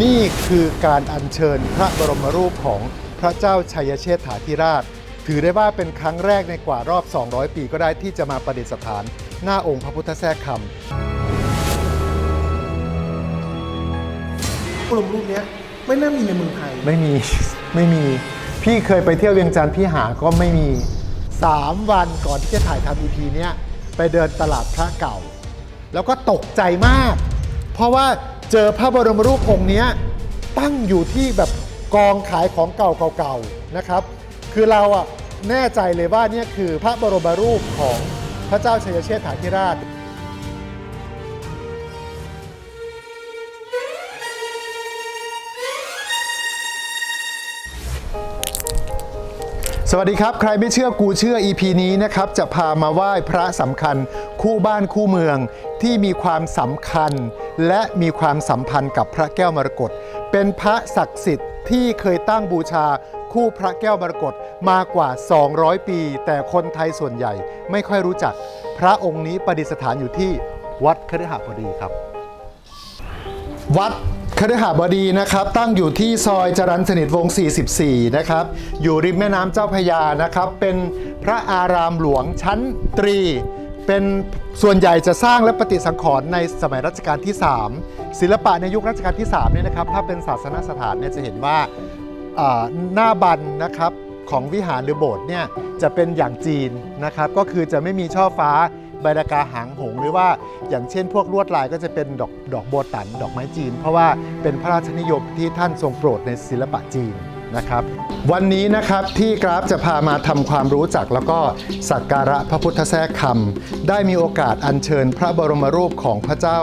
นี่คือการอัญเชิญพระบรมรูปของพระเจ้าชัยเชษฐาธิราช ถือได้ว่าเป็นครั้งแรกในกว่ารอบ 200 ปีก็ได้ที่จะมาประดิษฐาน หน้าองค์พระพุทธแทรกคำกลุ่มรูปเนี้ยไม่น่ามีในเมืองไทย ไม่มี ไม่มี พี่เคยไปเที่ยวเวียงจันทร์พี่หาก็ไม่มี 3 วันก่อนที่จะถ่ายทำ EP เนี้ยไปเดินตลาดพระเก่า แล้วก็ตกใจมาก เพราะว่า เจอพระบรมรูปองค์นี้ตั้งอยู่ที่แบบกองขายของเก่าเก่าๆนะครับ คือเราอะแน่ใจเลยว่าเนี่ยคือพระบรมรูปของพระเจ้าชัยเชษฐาธิราชสวัสดีครับ ใครไม่เชื่อกูเชื่อ EP นี้นะครับ จะพามาไหว้พระสำคัญคู่บ้านคู่เมืองที่มีความสำคัญ และมีความสัมพันธ์กับพระแก้วมรกตเป็นพระศักดิ์สิทธิ์ที่เคยตั้งบูชาคู่พระแก้วมรกตมากว่า 200 ปี แต่คนไทยส่วนใหญ่ไม่ค่อยรู้จัก พระองค์นี้ประดิษฐานอยู่ที่วัดคฤหบดีครับ วัดคฤหบดีนะครับ ตั้งอยู่ที่ซอยจรัญสนิทวงศ์44 นะครับ อยู่ริมแม่น้ำเจ้าพยานะครับ เป็นพระอารามหลวงชั้นตรี เป็นส่วนใหญ่จะสร้างและปฏิสังขรณ์ในสมัยรัชกาลที่ 3 ศิลปะในยุครัชกาลที่3เนี่ยนะครับถ้าเป็นศาสนสถานเนี่ยจะเห็นว่าหน้าบันนะครับของวิหารหรือโบสถ์เนี่ยจะเป็นอย่างจีนนะครับก็คือจะไม่มีช่อฟ้าใบดากาหางหง หรือว่าอย่างเช่น พวกลวดลายก็จะเป็นดอกดอกโบตัน ดอกไม้จีน เพราะว่าเป็นพระราชนิยมที่ท่านทรงโปรดในศิลปะจีน นะครับ วันนี้นะครับที่กราฟจะพามาทำความรู้จักแล้วก็สักการะพระพุทธแทรกคำได้มีโอกาสอัญเชิญพระบรมรูปของพระเจ้า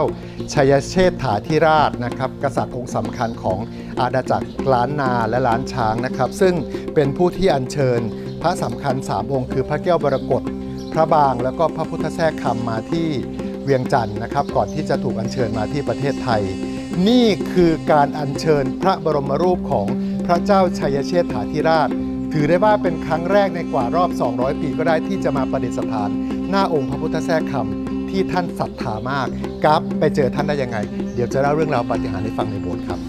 ชัยเชษฐาธิราชนะครับกษัตริย์องค์สำคัญของอาณาจักรล้านนาและล้านช้างนะครับ ซึ่งเป็นผู้ที่อัญเชิญพระสำคัญสามองค์ คือพระแก้วมรกตพระบางแล้วก็พระพุทธแทรกคำมาที่เวียงจันทร์นะครับ ก่อนที่จะถูกอัญเชิญมาที่ประเทศไทย นี่คือการอัญเชิญพระบรมรูปของ พระเจ้าชัยเชษฐาธิราช ถือได้ว่าเป็นครั้งแรกในกว่ารอบ 200 ปีก็ได้ที่จะมาประดิษฐาน หน้าองค์พระพุทธแทรกคำที่ท่านศรัทธามากกับไปเจอท่านได้ยังไง เดี๋ยวจะเล่าเรื่องราวปาฏิหาริย์ให้ฟังในโบสถ์ครับ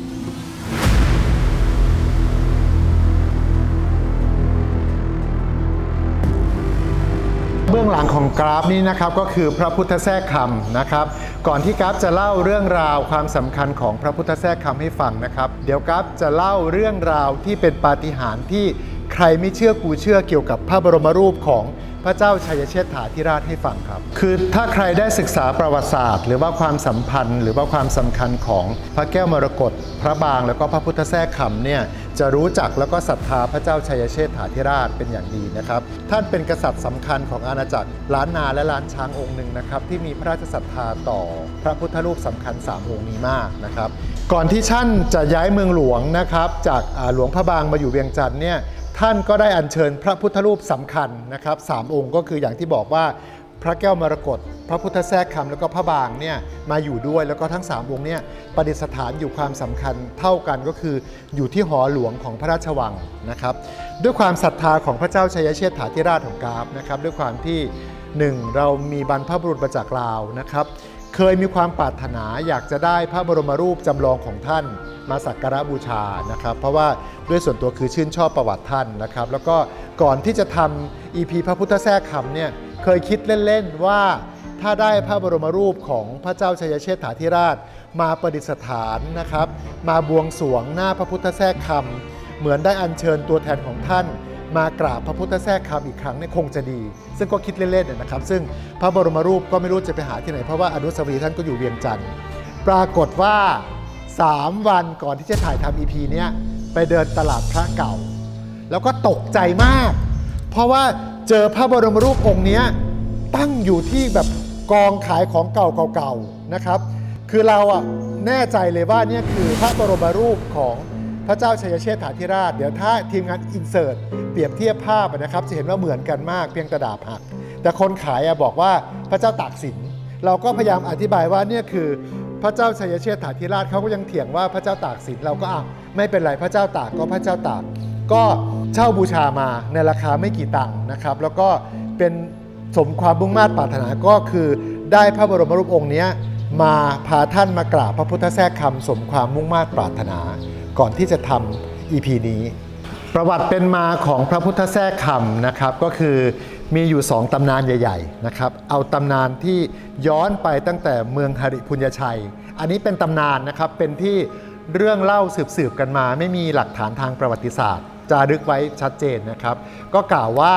เบื้องหลังของกราฟนี้นะครับก็คือพระพุทธแทรกคำนะครับ ก่อนที่กราฟจะเล่าเรื่องราวความสำคัญของพระพุทธแทรกคำให้ฟังนะครับ เดี๋ยวกราฟจะเล่าเรื่องราวที่เป็นปาฏิหาริย์ที่ใครไม่เชื่อกูเชื่อเกี่ยวกับพระบรมรูปของพระเจ้าชัยเชษฐาธิราชให้ฟังครับ คือถ้าใครได้ศึกษาประวัติศาสตร์ หรือว่าความสัมพันธ์ หรือว่าความสำคัญของพระแก้วมรกตพระบางแล้วก็พระพุทธแทรกคำเนี่ย จะรู้จักแล้วก็ศรัทธาพระเจ้าชัยเชษฐาธิราชเป็นอย่างดีนะครับ ท่านเป็นกษัตริย์สำคัญของอาณาจักรล้านนาและล้านช้างองค์หนึ่งนะครับที่มีพระราชศรัทธาต่อพระพุทธรูปสำคัญ3องค์นี้มากนะครับ ก่อนที่ท่านจะย้ายเมืองหลวงนะครับ จากหลวงพระบางมาอยู่เวียงจันทร์เนี่ยท่านก็ได้อัญเชิญพระพุทธรูปสำคัญนะครับสามองค์ก็คืออย่างที่บอกว่า พระแก้วมรกตพระพุทธแทรกคำแล้วก็พระบางเนี่ยมาอยู่ด้วยแล้วก็ทั้ง3องค์เนี่ยประดิษฐานอยู่ความสำคัญเท่ากันก็คืออยู่ที่หอหลวงของพระราชวังนะครับ ด้วยความศรัทธาของพระเจ้าชัยเชษฐาธิราชของกราฟนะครับ ด้วยความที่หนึ่งเรามีบรรพบุรุษมาจากลาวนะครับ เคยมีความปรารถนาอยากจะได้พระบรมรูปจำลองของท่านมาสักการะบูชานะครับ เพราะว่าด้วยส่วนตัวคือชื่นชอบประวัติท่านนะครับ แล้วก็ก่อนที่จะทำ EP พระพุทธแทรกคำเนี่ย เคยคิดเล่น ๆ ว่าถ้าได้พระบรมรูปของพระเจ้าชัยเชษฐาธิราช มาประดิษฐานนะครับ มาบวงสรวงหน้าพระพุทธแทรกคำเหมือนได้อัญเชิญตัวแทนของท่าน มากราบพระพุทธแทรกคำอีกครั้งเนี่ยคงจะดี ซึ่งก็คิดเล่นๆนะครับ ซึ่งพระบรมรูปก็ไม่รู้จะไปหาที่ไหน เพราะว่าอนุสาวรีย์ท่านก็อยู่เวียงจันทร์ปรากฏว่า 3 วันก่อนที่จะถ่ายทำ EP เนี้ยไปเดินตลาดพระเก่า แล้วก็ตกใจมาก เพราะว่าเจอพระบรมรูปองค์เนี้ย ตั้งอยู่ที่แบบกองขายของเก่าๆนะครับ คือเราอะแน่ใจเลยว่าเนี่ยคือพระบรมรูปของพระเจ้าชัยเชษฐาธิราช เดี๋ยวถ้าทีมงานอินเสิร์ตเปรียบเทียบภาพนะครับ จะเห็นว่าเหมือนกันมากเพียงกระดาษหัก แต่คนขายอะบอกว่าพระเจ้าตากสิน เราก็พยายามอธิบายว่าเนี่ยคือพระเจ้าชัยเชษฐาธิราชเขาก็ยังเถียงว่าพระเจ้าตากสินเราก็อะไม่เป็นไรพระเจ้าตากก็พระเจ้าตาก ก็เช่าบูชามาในราคาไม่กี่ตังค์นะครับ แล้วก็เป็น สมความมุ่งมา่ปรารถนาก็คือ ได้พระบรมรูปองค์นี้มาพาท่านมากราบพระพุทธแทรกคำสมความมุ่งมา่ปรารถนา ก่อนที่จะทำ EP นี้ ประวัติเป็นมาของพระพุทธแทรกคำนะครับก็คือมีอยู่สองตำนานใหญ่ๆนะครับเอาตำนานที่ย้อนไปตั้งแต่เมืองหริพุญญชัย อันนี้เป็นตำนานนะครับเป็นที่เรื่องเล่าสืบๆกันมา ไม่มีหลักฐานทางประวัติศาสตร์จารึกไว้ชัดเจนนะครับ ก็กล่าวว่า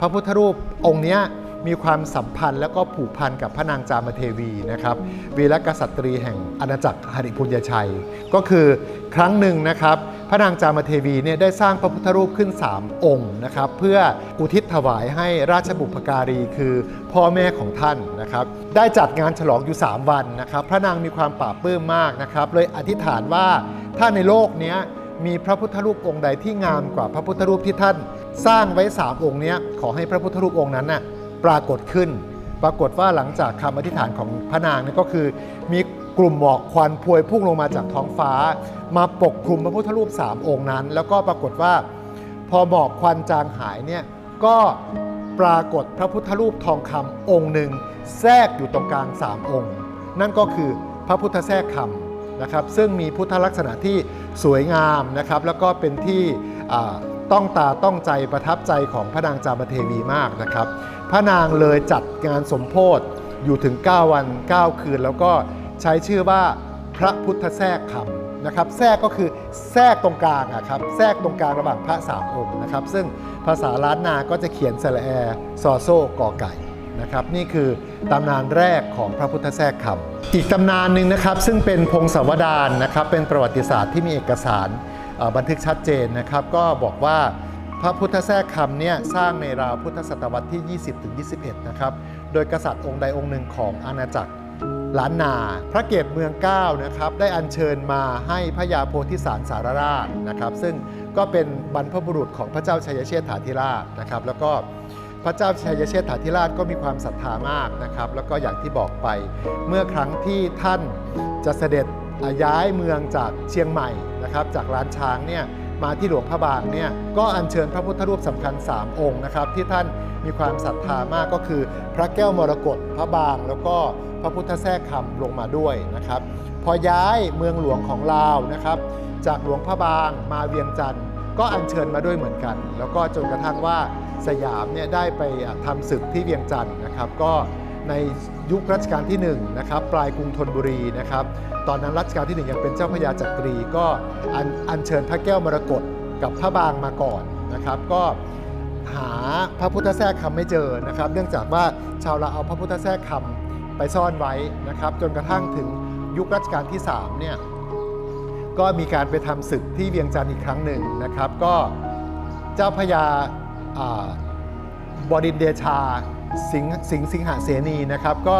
พระพุทธรูปองค์นี้ มีความสัมพันธ์แล้วก็ผูกพันกับพระนางจามเทวีนะครับวีรกษัตรีแห่งอาณาจักรหริพุญญชัย ก็คือครั้งหนึ่งนะครับพระนางจามเทวีเนี่ยได้สร้างพระพุทธรูปขึ้น 3 องค์นะครับเพื่ออุทิศถวายให้ราชบุพการีคือพ่อแม่ของท่านนะครับได้จัดงานฉลองอยู่ 3 วันนะครับพระนางมีความปราบปลื้มมากนะครับเลยอธิษฐานว่าถ้าในโลกนี้มีพระพุทธรูปองค์ใดที่งามกว่าพระพุทธรูปที่ท่าน สร้างไว้3องค์นี้ขอให้พระพุทธรูปองค์นั้นน่ะ ปรากฏขึ้น ปรากฏว่าหลังจากคำอธิษฐานของพระนางนี่ก็คือมีกลุ่มหมอกควันพวยพุ่งลงมาจากท้องฟ้า มาปกคลุมพระพุทธรูป3องค์นั้น แล้วก็ปรากฏว่า พอหมอกควันจางหายเนี่ยก็ปรากฏพระพุทธรูปทองคำองค์หนึ่งแทรกอยู่ตรงกลาง3องค์ นั่นก็คือพระพุทธแทรกคำนะครับ ซึ่งมีพุทธลักษณะที่สวยงามนะครับ แล้วก็เป็นที่ต้องตาต้องใจประทับใจของพระนางจามเทวีมากนะครับ พระนางเลยจัดงานสมโพธิอยู่ถึง 9 วัน 9 คืน แล้วก็ใช้ชื่อว่าพระพุทธแทรกคำนะครับแทรกก็คือแทรกตรงกลางอะครับแทรกตรงกลางระหว่างพระสามองค์นะครับ ซึ่งภาษาล้านนาก็จะเขียนสระแอซอโซกอไก่นะครับนี่คือตำนานแรกของพระพุทธแทรกคำอีกตำนานหนึ่งนะครับซึ่งเป็นพงศาวดารนะครับเป็นประวัติศาสตร์ที่มีเอกสารบันทึกชัดเจนนะครับ ก็บอกว่า พระพุทธแทรกคำเนี่ยสร้างในราวพุทธศตวรรษที่ 20-21 นะครับ โดยกษัตริย์องค์ใดองค์หนึ่งของอาณาจักรล้านนา พระเกศเมืองเก้านะครับได้อัญเชิญมาให้พระยาโพธิสารสารราชนะครับ ซึ่งก็เป็นบรรพบุรุษของพระเจ้าชัยเชษฐาธิราชนะครับ แล้วก็พระเจ้าชัยเชษฐาธิราชก็มีความศรัทธามากนะครับ แล้วก็อย่างที่บอกไปเมื่อครั้งที่ท่านจะเสด็จย้ายเมืองจากเชียงใหม่นะครับ จากล้านช้างเนี่ย มาที่หลวงพระบางเนี่ยก็อัญเชิญพระพุทธรูปสำคัญ 3 องค์นะครับที่ท่านมีความศรัทธามากก็คือ พระแก้วมรกตพระบาง แล้วก็พระพุทธแทรกคำลงมาด้วยนะครับ พอย้ายเมืองหลวงของลาวนะครับ จากหลวงพระบางมาเวียงจันทร์ก็อัญเชิญมาด้วยเหมือนกัน แล้วก็จนกระทั่งว่าสยามเนี่ยได้ไปอะทำศึกที่เวียงจันทร์นะครับ ก็ ในยุครัชกาลที่1นะครับปลายกรุงธนบุรีนะครับตอนนั้นรัชกาลที่1ยังเป็นเจ้าพระยาจักรีก็อัญเชิญพระแก้วมรกตกับพระบางมาก่อนนะครับก็หาพระพุทธแทรกคำไม่เจอนะครับ เนื่องจากว่าชาวลาเอาพระพุทธแทรกคำไปซ่อนไว้นะครับ จนกระทั่งถึงยุครัชกาลที่3เนี่ยก็มีการไปทำศึกที่เวียงจันทร์อีกครั้งหนึ่งนะครับ ก็เจ้าพระยาบดินเดชา สิงห์สิงสิงหเสนีนะครับ ก็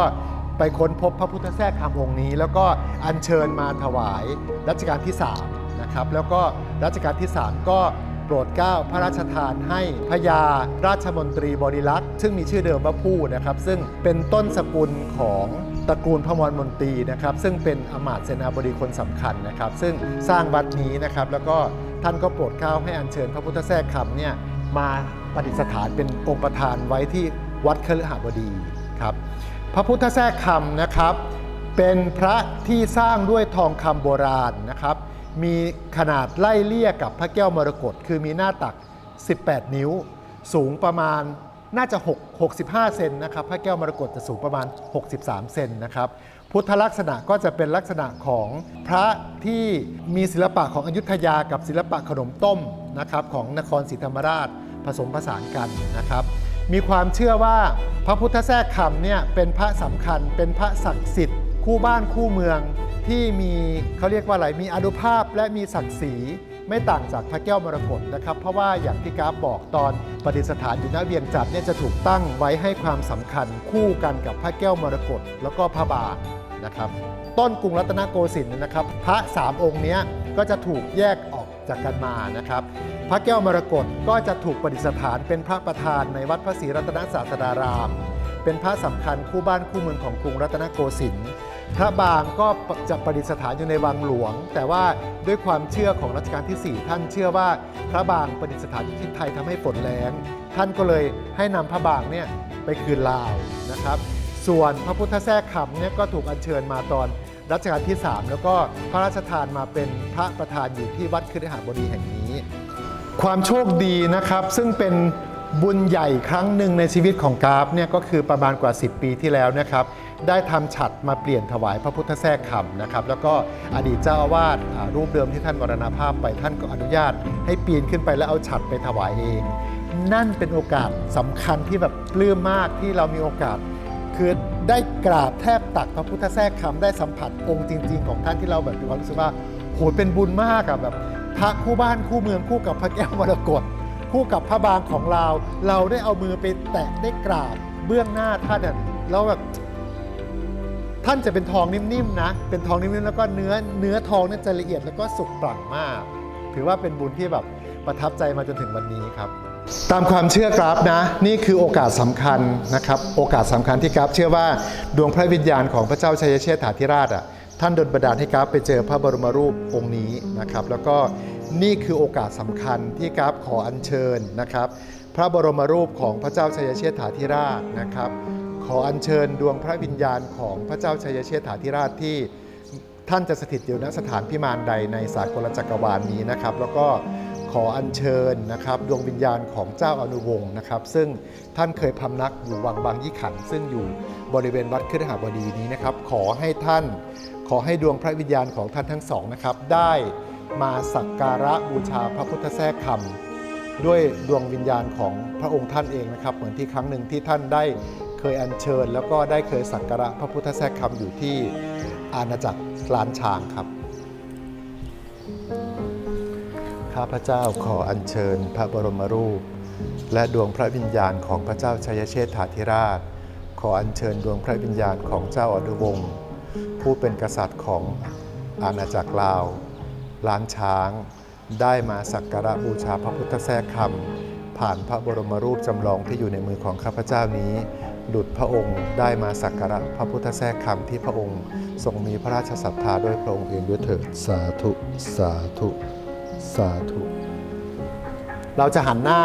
ไปค้นพบพระพุทธแทรกคำองค์นี้ แล้วก็อัญเชิญมาถวายรัชกาลที่3นะครับแล้วก็รัชกาลที่ 3 ก็โปรดเกล้าพระราชทานให้พญาราชมนตรีบริลักษ์ซึ่งมีชื่อเดิมว่าผู้นะครับ ซึ่งเป็นต้นสกุลของตระกูลพมรมนตรีนะครับ ซึ่งเป็นอมาตเสนาบดีคนสำคัญนะครับ ซึ่งสร้างวัดนี้นะครับ แล้วก็ท่านก็โปรดเกล้าให้อัญเชิญพระพุทธแทรกคำเนี่ยมาประดิษฐานเป็นองค์ประธานไว้ที่ วัดคฤหบดีครับพระพุทธแทรกคำนะครับ เป็นพระที่สร้างด้วยทองคำโบราณนะครับ มีขนาดไล่เลี่ยกับพระแก้วมรกตคือมีหน้าตัก 18 นิ้ว สูงประมาณน่าจะ 6 65 เซนนะครับ พระแก้วมรกตจะสูงประมาณ 63 เซนนะครับ พุทธลักษณะก็จะเป็นลักษณะของพระที่มีศิลปะของอยุธยากับศิลปะขนมต้มนะครับของนครศรีธรรมราชผสมผสานกันนะครับ มีความเชื่อว่าพระพุทธแทรกคำเนี่ยเป็นพระสำคัญ เป็นพระศักดิ์สิทธิ์คู่บ้านคู่เมืองที่มีเขาเรียกว่าอะไรมีอนุภาพและมีศักดิ์ศรีไม่ต่างจากพระแก้วมรกตนะครับ เพราะว่าอย่างที่กราฟบอกตอนประดิษฐานอยู่ณเวียงจันทร์เนี่ยจะถูกตั้งไว้ให้ความสำคัญคู่กันกับพระแก้วมรกตแล้วก็พระบางนะครับ ต้นกรุงรัตนโกสินทร์นะครับ พระสามองค์นี้ก็จะถูกแยกออกจากกันมานะครับ พระแก้วมรกตก็จะถูกประดิษฐานเป็นพระประธานในวัดพระศรีรัตนศาสดาราม เป็นพระสำคัญคู่บ้านคู่เมืองของกรุงรัตนโกสินทร์พระบางก็จะประดิษฐานอยู่ในวังหลวง แต่ว่าด้วยความเชื่อของรัชกาลที่ 4 ท่านเชื่อว่าพระบางประดิษฐานที่ไทยทำให้ฝนแรงท่านก็เลยให้นำพระบางเนี่ยไปคืนลาวนะครับ ส่วนพระพุทธแทรกคำเนี่ยก็ถูกอัญเชิญมาตอนรัชกาลที่ 3 แล้วก็พระราชทานมาเป็นพระประธานอยู่ที่วัดคฤหบดีแห่งนี้ ความโชคดีนะครับ ซึ่งเป็นบุญใหญ่ครั้งหนึ่งในชีวิตของกราฟเนี่ยก็คือประมาณกว่า 10 ปีที่แล้วนะครับ ได้ทำฉัดมาเปลี่ยนถวายพระพุทธแทรกคำนะครับ แล้วก็อดีตเจ้าอาวาสรูปเดิมที่ท่านมรณภาพไปท่านก็อนุญาต ให้ปีนขึ้นไปแล้วเอาฉัดไปถวายเอง นั่นเป็นโอกาสสำคัญที่แบบปลื้มมากที่เรามีโอกาส คือได้กราบแทบตักพระพุทธแทรกคำได้สัมผัสองค์จริง ๆ ของท่านที่เราแบบมีความรู้สึกว่าโหเป็นบุญมากอะแบบ พระคู่บ้านคู่เมืองคู่กับพระแก้วมรกตคู่กับพระบางของเราเราได้เอามือไปแตะได้กราบเบื้องหน้าท่านแล้วแบบท่านจะเป็นทองนิ่มๆนะ เป็นทองนิ่มๆแล้วก็เนื้อเนื้อทองเนี่ยจะละเอียดแล้วก็สุกปรั่งมาก ถือว่าเป็นบุญที่แบบประทับใจมาจนถึงวันนี้ครับ ตามความเชื่อกราฟนะ นี่คือโอกาสสำคัญนะครับ โอกาสสำคัญที่กราฟเชื่อว่าดวงพระวิญญาณของพระเจ้าชัยเชษฐาธิราชอะ ท่านดลบันดาลให้กราฟไปเจอพระบรมรูปองค์นี้นะครับ แล้วก็นี่คือโอกาสสำคัญที่กราฟขออัญเชิญนะครับ พระบรมรูปของพระเจ้าชัยเชษฐาธิราชนะครับ ขออัญเชิญดวงพระวิญญาณของพระเจ้าชัยเชษฐาธิราชที่ท่านจะสถิตอยู่ณสถานพิมานใดในสากลจักรวาลนี้นะครับ แล้วก็ขออัญเชิญนะครับดวงวิญญาณของเจ้าอนุวงศ์นะครับ ซึ่งท่านเคยพำนักอยู่วังบางยี่ขัน ซึ่งอยู่บริเวณวัดคฤหบดีนี้นะครับ ขอให้ท่าน ขอให้ดวงพระวิญญาณของท่านทั้งสองนะครับ ได้มาสักการะบูชาพระพุทธแทรกคำด้วยดวงวิญญาณของพระองค์ท่านเองนะครับ เหมือนที่ครั้งหนึ่งที่ท่านได้เคยอัญเชิญ แล้วก็ได้เคยสักการะพระพุทธแทรกคำอยู่ที่อาณาจักรล้านช้างครับข้าพเจ้าขออัญเชิญพระบรมรูป และดวงพระวิญญาณของพระเจ้าชัยเชษฐาธิราช ขออัญเชิญดวงพระวิญญาณของเจ้าอนุวงศ์ ผู้เป็นกษัตริย์ของอาณาจักรลาว ล้านช้าง ได้มาสักการะบูชาพระพุทธแทรกคำผ่านพระบรมรูปจำลองที่อยู่ในมือของข้าพเจ้านี้ดุจพระองค์ได้มาสักการะพระพุทธแทรกคำที่พระองค์ทรงมีพระราชศรัทธาด้วยพระองค์เองด้วยเถิดสาธุ สาธุ สาธุ เราจะหันหน้า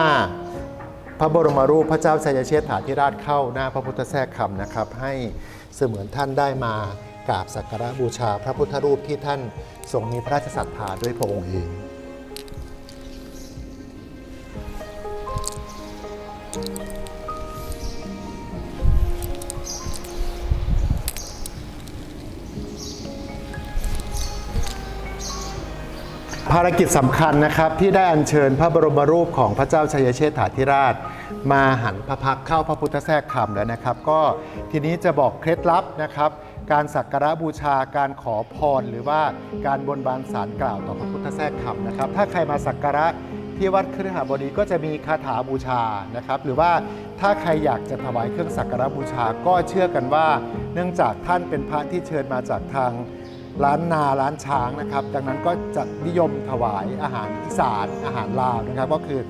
พระบรมรูปพระเจ้าชัยเชษฐาธิราชเข้าหน้าพระพุทธแทรกคำนะครับ ให้เสมือนท่านได้มา กราบสักการะบูชาพระพุทธรูปที่ท่านทรงมีพระราชศรัทธาด้วยพระองค์เองภารกิจสำคัญนะครับที่ได้อัญเชิญพระบรมรูปของพระเจ้าชัยเชษฐาธิราช มาหันพระพักเข้าพระพุทธแทรกคำแล้วนะครับ ก็ทีนี้จะบอกเคล็ดลับนะครับ การสักการะบูชาการขอพร หรือว่าการบนบานสารกล่าวต่อพระพุทธแทรกคำนะครับ ถ้าใครมาสักการะที่วัดคฤหบดีก็จะมีคาถาบูชานะครับ หรือว่าถ้าใครอยากจะถวายเครื่องสักการะบูชาก็เชื่อกันว่า เนื่องจากท่านเป็นพระที่เชิญมาจากทางร้านนาร้านช้างนะครับ ดังนั้นก็จะนิยมถวายอาหารอีสานอาหารลาวนะครับ ก็คือ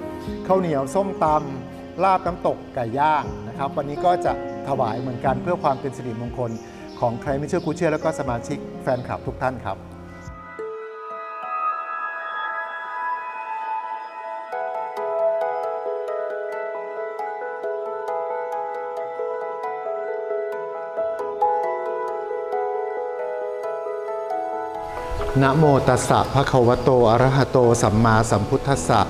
ข้าวเหนียวส้มตำลาบน้ำตกไก่ย่างนะครับ วันนี้ก็จะถวายเหมือนกันเพื่อความเป็นสิริมงคล ของใครไม่เชื่อกูเชื่อแล้วก็สมาชิกแฟนคลับทุกท่านครับนะโมตัสสะภะคะวะโตอะระหะโตสัมมาสัมพุทธัสสะ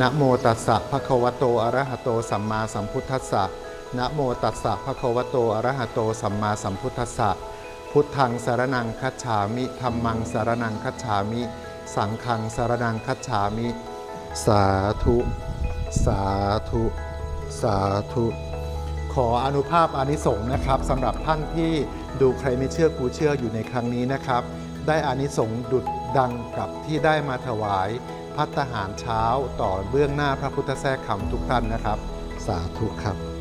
นะโมตัสสะภะคะวะโตอะระหะโตสัมมาสัมพุทธัสสะ นะโมตัสสะภะคะวะโตอะระหะโตสัมมาสัมพุทธัสสะพุทธังสารนังคัจฉามิธัมมังสารนังคัจฉามิ สังฆังสารนังคัจฉามิ สาธุ สาธุ สาธุ ขออนุภาพอานิสงส์นะครับสำหรับท่านที่ดูใครไม่เชื่อกูเชื่ออยู่ในครั้งนี้นะครับ ได้อานิสงส์ดุดดังกับที่ได้มาถวายพัตหารเช้าต่อเบื้องหน้าพระพุทธแทรกคำทุกท่านนะครับ สาธุครับ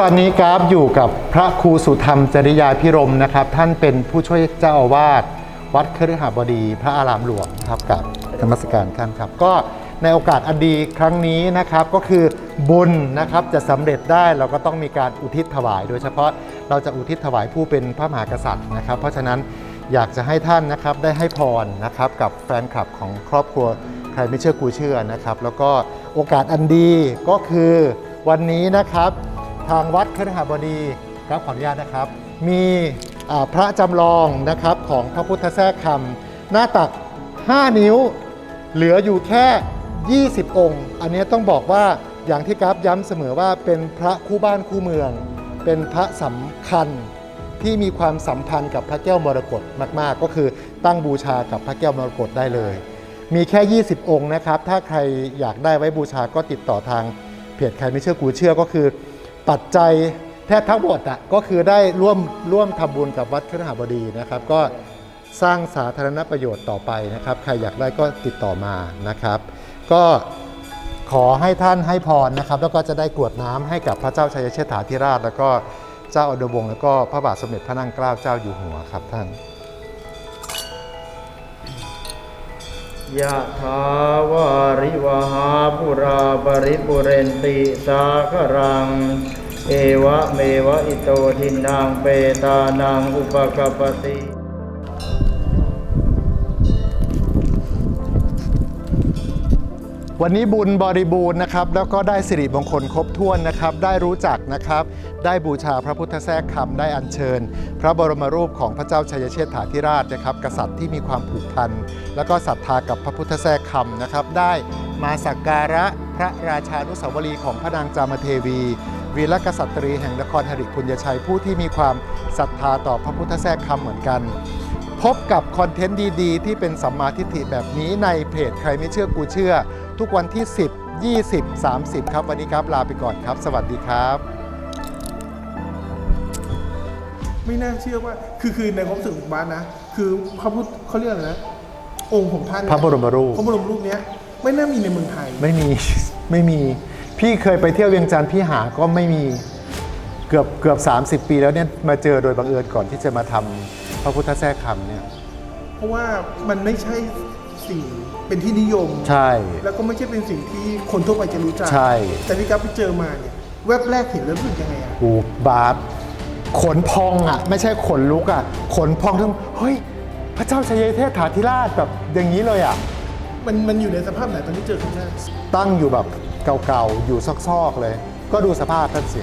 ตอนนี้กราฟอยู่กับพระครูสุธรรมจริยาพิรมนะครับ ท่านเป็นผู้ช่วยเจ้าอาวาสวัดคฤหบดีพระอารามหลวงครับกับธรรมสการท่านครับ ก็ในโอกาสอันดีครั้งนี้นะครับก็คือบุญนะครับจะสำเร็จได้เราก็ต้องมีการอุทิศถวาย โดยเฉพาะเราจะอุทิศถวายผู้เป็นพระมหากษัตริย์นะครับ เพราะฉะนั้นอยากจะให้ท่านนะครับได้ให้พรนะครับกับแฟนคลับของครอบครัวใครไม่เชื่อกูเชื่อนะครับ แล้วก็โอกาสอันดีก็คือวันนี้นะครับ ทางวัดคฤหบดีครับขออนุญาตนะครับ มีพระจำลองนะครับของพระพุทธแทรกคำหน้าตัก 5 นิ้ว เหลืออยู่แค่ 20 องค์ อันนี้ต้องบอกว่าอย่างที่กราฟย้ำเสมอว่าเป็นพระคู่บ้านคู่เมือง เป็นพระสำคัญที่มีความสัมพันธ์กับพระแก้วมรกตมากๆ ก็คือตั้งบูชากับพระแก้วมรกตได้เลย มีแค่ 20 องค์นะครับ ถ้าใครอยากได้ไว้บูชาก็ติดต่อทางเพจใครไม่เชื่อกูเชื่อก็คือ ปัจจัยแทบทั้งหมดอะก็คือได้ร่วมร่วมทำบุญกับวัดครหบดีนะครับ ก็สร้างสาธารณประโยชน์ต่อไปนะครับ ใครอยากได้ก็ติดต่อมานะครับ ก็ขอให้ท่านให้พรนะครับ แล้วก็จะได้กรวดน้ำให้กับพระเจ้าชัยเชษฐาธิราช แล้วก็เจ้าอดวงศ์แล้วก็พระบาทสมเด็จพระนั่งเกล้าเจ้าอยู่หัวครับท่าน ยะถาวาริวหาปุราปริปุเรนติสาครัง เอวะเมวะอิโตทินังเปตานังอุปกปปติ วันนี้บุญบริบูรณ์นะครับ แล้วก็ได้สิริมงคลครบถ้วนนะครับ ได้รู้จักนะครับ ได้บูชาพระพุทธแทรกคำได้อัญเชิญ พระบรมรูปของพระเจ้าชัยเชษฐาธิราชนะครับ กษัตริย์ที่มีความผูกพัน แล้วก็ศรัทธากับพระพุทธแทรกคำนะครับ ได้มาสักการะพระราชานุสาวรีของพระนางจามเทวีวีรกษัตรีแห่งนครหริพุญญชัยผู้ที่มีความศรัทธาต่อพระพุทธแทรกคำเหมือนกัน พบกับคอนเทนต์ดีๆ ที่เป็นสัมมาทิฏฐิแบบนี้ในเพจใครไม่เชื่อกูเชื่อ ทุกวันที่ 10 20 30 ครับ วันนี้ครับ ลาไปก่อนครับ สวัสดีครับ ไม่น่าเชื่อว่า คือคือในความรู้สึกของบ้านนะ คือพระพุทธเขาเรียกอะไรนะ องค์ของท่านเนี่ยพระบรมรูป พระบรมรูปเนี้ยไม่น่ามีในเมืองไทย ไม่มี ไม่มี พี่เคยไปเที่ยวเวียงจันทร์พี่หาก็ไม่มีเกือบเกือบ 30 ปีแล้วเนี่ยมาเจอโดยบังเอิญก่อนที่จะมาทำ พระพุทธแทรกคำเนี่ย เพราะว่ามันไม่ใช่สิ่งเป็นที่นิยม ใช่ แล้วก็ไม่ใช่เป็นสิ่งที่คนทั่วไปจะรู้จักใช่ แต่ที่กราฟไปเจอมาเนี่ยแวบแรกเห็นแล้วรู้สึกยังไงอะกูบาสขนพองอะ ไม่ใช่ขนลุกอะ ขนพองทั้งเฮ้ย พระเจ้าชัยเทพฐาธิราชแบบอย่างนี้เลยอะ มันมันอยู่ในสภาพไหนตอนที่เจอครั้งแรกตั้งอยู่แบบเก่าๆ อยู่ซอกๆเลย ก็ดูสภาพท่านสิ